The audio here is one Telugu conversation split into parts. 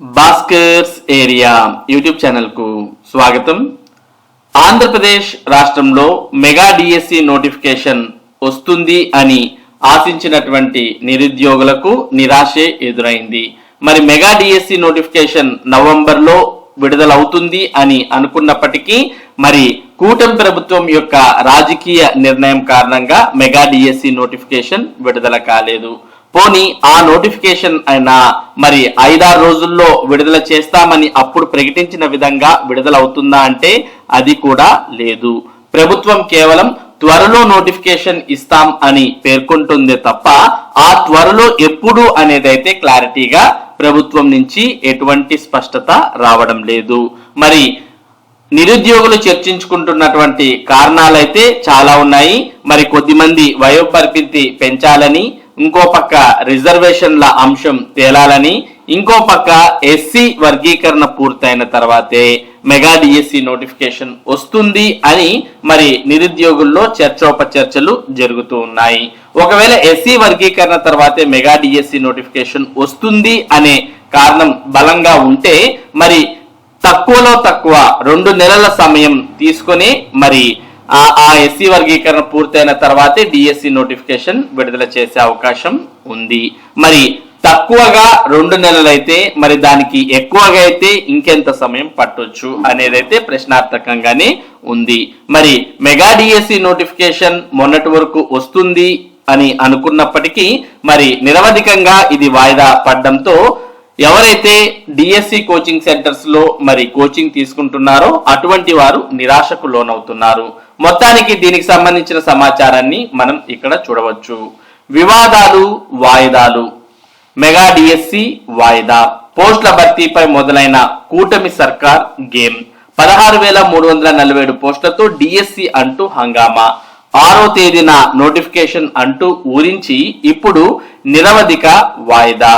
భాస్కర్స్ ఏరియా యూట్యూబ్ ఛానల్కు స్వాగతం. ఆంధ్రప్రదేశ్ రాష్ట్రంలో మెగా డిఎస్సి నోటిఫికేషన్ వస్తుంది అని ఆశించినటువంటి నిరుద్యోగులకు నిరాశే ఎదురైంది. మరి మెగా డిఎస్సి నోటిఫికేషన్ నవంబర్లో విడుదలవుతుంది అని అనుకున్నప్పటికీ మరి కూటమి ప్రభుత్వం యొక్క రాజకీయ నిర్ణయం కారణంగా మెగా డిఎస్సి నోటిఫికేషన్ విడుదల కాలేదు. పోనీ ఆ నోటిఫికేషన్ అయినా మరి ఐదారు రోజుల్లో విడుదల చేస్తామని అప్పుడు ప్రకటించిన విధంగా విడుదల అవుతుందా అంటే అది కూడా లేదు. ప్రభుత్వం కేవలం త్వరలో నోటిఫికేషన్ ఇస్తాం అని పేర్కొంటుందే తప్ప ఆ త్వరలో ఎప్పుడు అనేదైతే క్లారిటీగా ప్రభుత్వం నుంచి ఎటువంటి స్పష్టత రావడం లేదు. మరి నిరుద్యోగులు చర్చించుకుంటున్నటువంటి కారణాలైతే చాలా ఉన్నాయి. మరి కొద్దిమంది వయోపరిమితి పెంచాలని ఇంకో పక్క రిజర్వేషన్ల అంశం తేలాలని ఇంకో పక్క ఎస్సీ వర్గీకరణ పూర్తయిన తర్వాతే మెగా డిఎస్సి నోటిఫికేషన్ వస్తుంది అని మరి నిరుద్యోగుల్లో చర్చోపచర్చలు జరుగుతూ ఉన్నాయి. ఒకవేళ ఎస్సీ వర్గీకరణ తర్వాతే మెగా డిఎస్సి నోటిఫికేషన్ వస్తుంది అనే కారణం బలంగా ఉంటే మరి తక్కువలో తక్కువ రెండు నెలల సమయం తీసుకొని మరి ఆ ఆ ఎస్సీ వర్గీకరణ పూర్తయిన తర్వాతే డిఎస్సి నోటిఫికేషన్ విడుదల చేసే అవకాశం ఉంది. మరి తక్కువగా రెండు నెలలైతే మరి దానికి ఎక్కువగా అయితే ఇంకెంత సమయం పట్టొచ్చు అనేదైతే ప్రశ్నార్థకంగానే ఉంది. మరి మెగా డిఎస్సి నోటిఫికేషన్ మొన్నటి వరకు వస్తుంది అని అనుకున్నప్పటికీ మరి నిరవధికంగా ఇది వాయిదా పడడంతో ఎవరైతే డిఎస్సి కోచింగ్ సెంటర్స్లో మరి కోచింగ్ తీసుకుంటున్నారో అటువంటి వారు నిరాశకు లోనవుతున్నారు. మొత్తానికి దీనికి సంబంధించిన సమాచారాన్ని మనం ఇక్కడ చూడవచ్చు. వివాదాలు వాయిదాలు. మెగా డిఎస్సి వాయిదా. పోస్టుల భర్తీపై మొదలైన కూటమి సర్కార్ గేమ్. పదహారు వేల మూడు వందల నలభై ఏడు పోస్టులతో డిఎస్సి అంటూ హంగామా. ఆరో తేదీన నోటిఫికేషన్ అంటూ ఊరించి ఇప్పుడు నిరవధిక వాయిదా.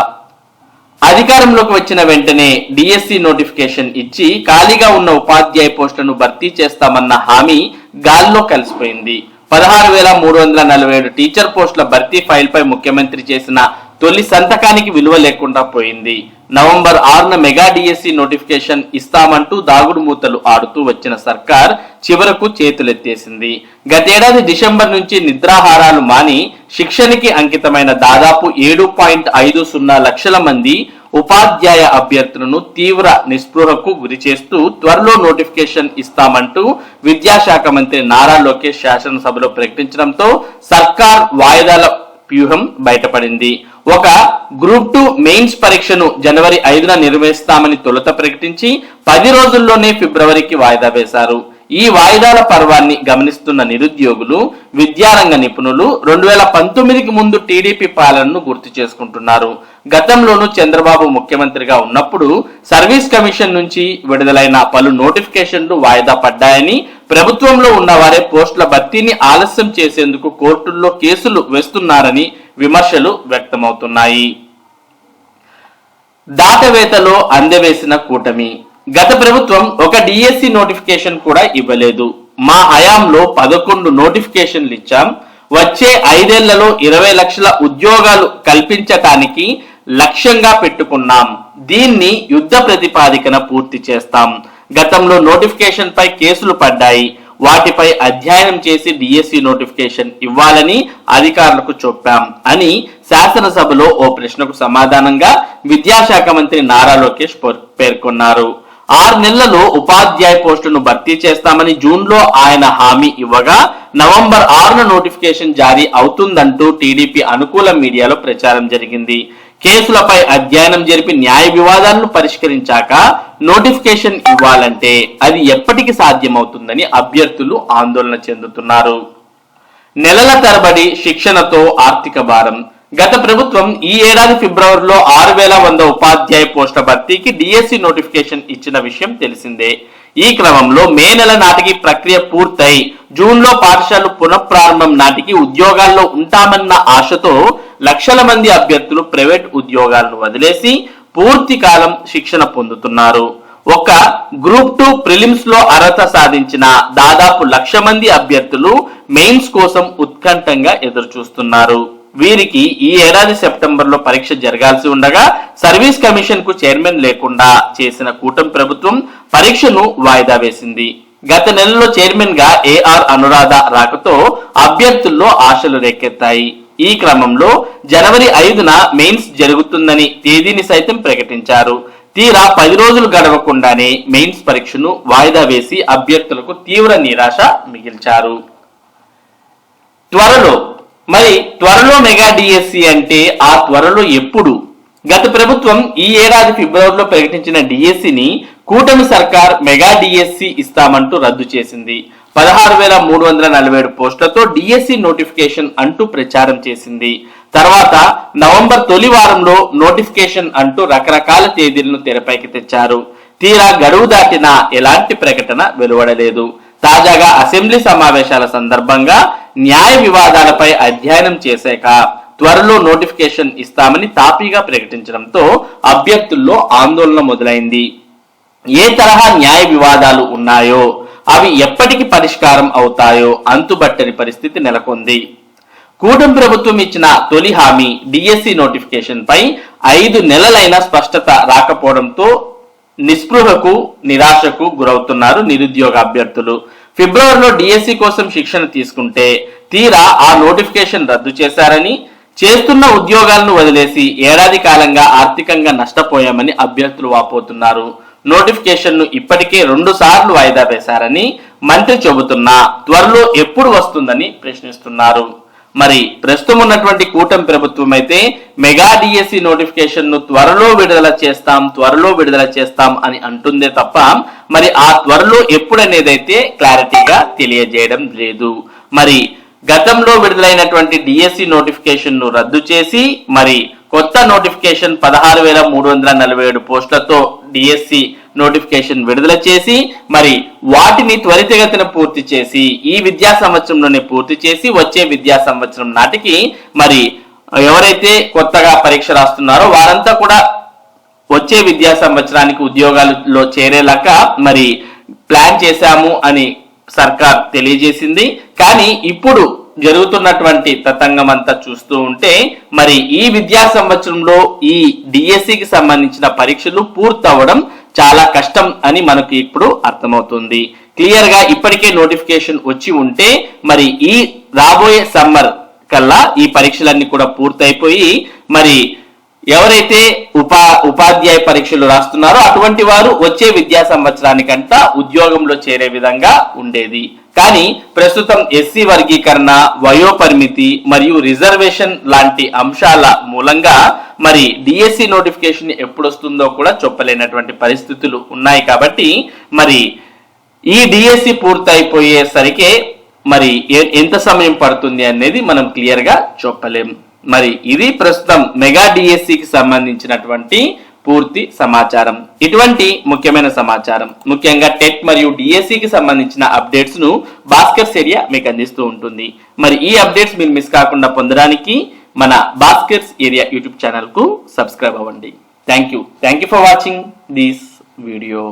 అధికారంలోకి వచ్చిన వెంటనే డిఎస్సి నోటిఫికేషన్ ఇచ్చి ఖాళీగా ఉన్న ఉపాధ్యాయ పోస్టులను భర్తీ చేస్తామన్న హామీ గాల్లో కలిసిపోయింది. పదహారు వేల మూడు వందల నలభై ఏడు టీచర్ పోస్టుల భర్తీ ఫైల్పై ముఖ్యమంత్రి చేసిన తొలి సంతకానికి విలువ లేకుండా పోయింది. నవంబర్ ఆరున మెగా డిఎస్సి నోటిఫికేషన్ ఇస్తామంటూ దాగుడు మూతలు ఆడుతూ వచ్చిన సర్కార్ చివరకు చేతులెత్తేసింది. గతేడాది డిసెంబర్ నుంచి నిద్రాహారాలు మాని శిక్షణకి అంకితమైన దాదాపు ఏడు పాయింట్ ఐదు సున్నా లక్షల మంది ఉపాధ్యాయ అభ్యర్థులను తీవ్ర నిస్పృహకు గురి చేస్తూ త్వరలో నోటిఫికేషన్ ఇస్తామంటూ విద్యాశాఖ మంత్రి నారా లోకేష్ శాసనసభలో ప్రకటించడంతో సర్కార్ వాయిదాల వ్యూహం బయటపడింది. ఒక గ్రూప్ టూ మెయిన్స్ పరీక్షను జనవరి ఐదున నిర్వహిస్తామని తొలుత ప్రకటించి పది రోజుల్లోనే ఫిబ్రవరికి వాయిదా వేశారు. ఈ వాయిదాల పర్వాన్ని గమనిస్తున్న నిరుద్యోగులు విద్యారంగ నిపుణులు రెండు వేల పంతొమ్మిదికి ముందు టీడీపీ పాలనను గుర్తు చేసుకుంటున్నారు. గతంలోనూ చంద్రబాబు ముఖ్యమంత్రిగా ఉన్నప్పుడు సర్వీస్ కమిషన్ నుంచి విడుదలైన పలు నోటిఫికేషన్లు వాయిదా పడ్డాయని ప్రభుత్వంలో ఉన్నవారే పోస్టుల భర్తీని ఆలస్యం చేసేందుకు కోర్టుల్లో కేసులు వేస్తున్నారని విమర్శలు వ్యక్తమవుతున్నాయి. దాటవేతలో అందవేసిన కూటమి గత ప్రభుత్వం ఒక డిఎస్సి నోటిఫికేషన్ కూడా ఇవ్వలేదు. మా హయాంలో పదకొండు నోటిఫికేషన్లు ఇచ్చాం. వచ్చే ఐదేళ్ళలో ఇరవై లక్షల ఉద్యోగాలు కల్పించటానికి లక్ష్యంగా పెట్టుకున్నాం. దీన్ని యుద్ధ ప్రతిపాదికన పూర్తి చేస్తాం. గతంలో నోటిఫికేషన్ పై కేసులు పడ్డాయి. వాటిపై అధ్యయనం చేసి డిఎస్సి నోటిఫికేషన్ ఇవ్వాలని అధికారులకు చెప్పాం అని శాసనసభలో ఓ ప్రశ్నకు సమాధానంగా విద్యాశాఖ మంత్రి నారా లోకేష్ పేర్కొన్నారు. ఆరు నెలలలో ఉపాధ్యాయ పోస్టును భర్తీ చేస్తామని జూన్లో ఆయన హామీ ఇవ్వగా నవంబర్ ఆరున నోటిఫికేషన్ జారీ అవుతుందంటూ టీడీపీ అనుకూల మీడియాలో ప్రచారం జరిగింది. కేసులపై అధ్యయనం జరిపి న్యాయ వివాదాలను పరిష్కరించాక నోటిఫికేషన్ ఇవ్వాలంటే అది ఎప్పటికి సాధ్యమవుతుందని అభ్యర్థులు ఆందోళన చెందుతున్నారు. నెలల తరబడి శిక్షణతో ఆర్థిక భారం గత ప్రభుత్వం ఈ ఏడాది ఫిబ్రవరిలో ఆరు వేల వంద ఉపాధ్యాయ పోస్టుల భర్తీకి డిఎస్సి నోటిఫికేషన్ ఇచ్చిన విషయం తెలిసిందే. ఈ క్రమంలో మే నెల నాటికి ప్రక్రియ పూర్తయి జూన్లో పాఠశాలలు పునఃప్రారంభం నాటికి ఉద్యోగాల్లో ఉంటామన్న ఆశతో లక్షల మంది అభ్యర్థులు ప్రైవేట్ ఉద్యోగాలను వదిలేసి పూర్తి కాలం శిక్షణ పొందుతున్నారు. ఒక గ్రూప్ టూ ప్రిలిమ్స్లో అర్హత సాధించిన దాదాపు లక్ష మంది అభ్యర్థులు మెయిన్స్ కోసం ఉత్కంఠంగా ఎదురు చూస్తున్నారు వీరికి ఈ ఏడాది సెప్టెంబర్లో పరీక్ష జరగాల్సి ఉండగా సర్వీస్ కమిషన్కు చైర్మన్ లేకుండా చేసిన కూటమి ప్రభుత్వం పరీక్షను వాయిదా వేసింది. గత నెలలో చైర్మన్గా ఏఆర్ అనురాధ రాకతో అభ్యర్థుల్లో ఆశలు రేకెత్తాయి. ఈ క్రమంలో జనవరి ఐదున మెయిన్స్ జరుగుతుందని తేదీని సైతం ప్రకటించారు. తీరా పది రోజులు గడవకుండానే మెయిన్స్ పరీక్షను వాయిదా వేసి అభ్యర్థులకు తీవ్ర నిరాశ మిగిల్చారు. త్వరలో మరి త్వరలో మెగా డిఎస్సి అంటే ఆ త్వరలో ఎప్పుడు? గత ప్రభుత్వం ఈ ఏడాది ఫిబ్రవరిలో ప్రకటించిన డిఎస్సిని కూటమి సర్కార్ మెగా డిఎస్సి ఇస్తామంటూ రద్దు చేసింది. పదహారు వేల మూడు వందల నలభై ఏడు పోస్టులతో డిఎస్సి నోటిఫికేషన్ అంటూ ప్రచారం చేసింది. తర్వాత నవంబర్ తొలి వారంలో నోటిఫికేషన్ అంటూ రకరకాల తేదీలను తెరపైకి తెచ్చారు. తీరా గడువు దాటిన ఎలాంటి ప్రకటన వెలువడలేదు. తాజాగా అసెంబ్లీ సమావేశాల సందర్భంగా న్యాయ వివాదాలపై అధ్యయనం చేశాక త్వరలో నోటిఫికేషన్ ఇస్తామని తాపీగా ప్రకటించడంతో అభ్యర్థుల్లో ఆందోళన మొదలైంది. ఏ తరహా న్యాయ వివాదాలు ఉన్నాయో అవి ఎప్పటికి పరిష్కారం అవుతాయో అంతుబట్టని పరిస్థితి నెలకొంది. కూటమి ప్రభుత్వం ఇచ్చిన తొలి హామీ డిఎస్సి నోటిఫికేషన్ పై ఐదు నెలలైన స్పష్టత రాకపోవడంతో నిస్పృహకు నిరాశకు గురవుతున్నారు నిరుద్యోగ అభ్యర్థులు. ఫిబ్రవరిలో డిఎస్సి కోసం శిక్షణ తీసుకుంటే తీరా ఆ నోటిఫికేషన్ రద్దు చేశారని చేస్తున్న ఉద్యోగాలను వదిలేసి ఏడాది కాలంగా ఆర్థికంగా నష్టపోయామని అభ్యర్థులు వాపోతున్నారు. నోటిఫికేషన్ను ఇప్పటికే రెండు సార్లు వాయిదా వేశారని మంత్రి చెబుతున్నా త్వరలో ఎప్పుడు వస్తుందని ప్రశ్నిస్తున్నారు. మరి ప్రస్తుతం ఉన్నటువంటి కూటమి ప్రభుత్వం అయితే మెగా డిఎస్సి నోటిఫికేషన్ను త్వరలో విడుదల చేస్తాం త్వరలో విడుదల చేస్తాం అని అంటుందే తప్ప మరి ఆ త్వరలో ఎప్పుడనేదైతే క్లారిటీగా తెలియజేయడం లేదు. మరి గతంలో విడుదలైనటువంటి డిఎస్సి నోటిఫికేషన్ను రద్దు చేసి మరి కొత్త నోటిఫికేషన్ పదహారు వేల మూడు వందల నలభై ఏడు పోస్టులతో డిఎస్సి నోటిఫికేషన్ విడుదల చేసి మరి వాటిని త్వరితగతిన పూర్తి చేసి ఈ విద్యా సంవత్సరంలోనే పూర్తి చేసి వచ్చే విద్యా సంవత్సరం నాటికి మరి ఎవరైతే కొత్తగా పరీక్ష రాస్తున్నారో వారంతా కూడా వచ్చే విద్యా సంవత్సరానికి ఉద్యోగాలలో చేరేలాగా మరి ప్లాన్ చేశాము అని సర్కార్ తెలియజేసింది. కానీ ఇప్పుడు జరుగుతున్నటువంటి తతంగం అంతా చూస్తూ ఉంటే మరి ఈ విద్యా సంవత్సరంలో ఈ డిఎస్సికి సంబంధించిన పరీక్షలు పూర్తవడం చాలా కష్టం అని మనకి ఇప్పుడు అర్థమవుతుంది. క్లియర్గా ఇప్పటికే నోటిఫికేషన్ వచ్చి ఉంటే మరి ఈ రాబోయే సమ్మర్ కల్లా ఈ పరీక్షలన్నీ కూడా పూర్తయిపోయి మరి ఎవరైతే ఉపా ఉపాధ్యాయ పరీక్షలు రాస్తున్నారో అటువంటి వారు వచ్చే విద్యా సంవత్సరానికంతా ఉద్యోగంలో చేరే విధంగా ఉండేది. కానీ ప్రస్తుతం ఎస్సీ వర్గీకరణ వయోపరిమితి మరియు రిజర్వేషన్ లాంటి అంశాల మూలంగా మరి డిఎస్సి నోటిఫికేషన్ ఎప్పుడొస్తుందో కూడా చెప్పలేనటువంటి పరిస్థితులు ఉన్నాయి కాబట్టి మరి ఈ డిఎస్సి పూర్తయిపోయేసరికే మరి ఎంత సమయం పడుతుంది అనేది మనం క్లియర్గా చెప్పలేం. మరి ఇది ప్రస్తుతం మెగా డిఎస్సికి సంబంధించినటువంటి పూర్తి సమాచారం. ఇటువంటి ముఖ్యమైన సమాచారం ముఖ్యంగా టెట్ మరియు డిఎస్సికి సంబంధించిన అప్డేట్స్ను భాస్కర్ ఏరియా మీకు అందిస్తూ ఉంటుంది. మరి ఈ అప్డేట్స్ మీరు మిస్ కాకుండా పొందడానికి మన భాస్కర్స్ ఏరియా యూట్యూబ్ ఛానల్కు సబ్స్క్రైబ్ అవ్వండి. Thank you thank you for watching this video.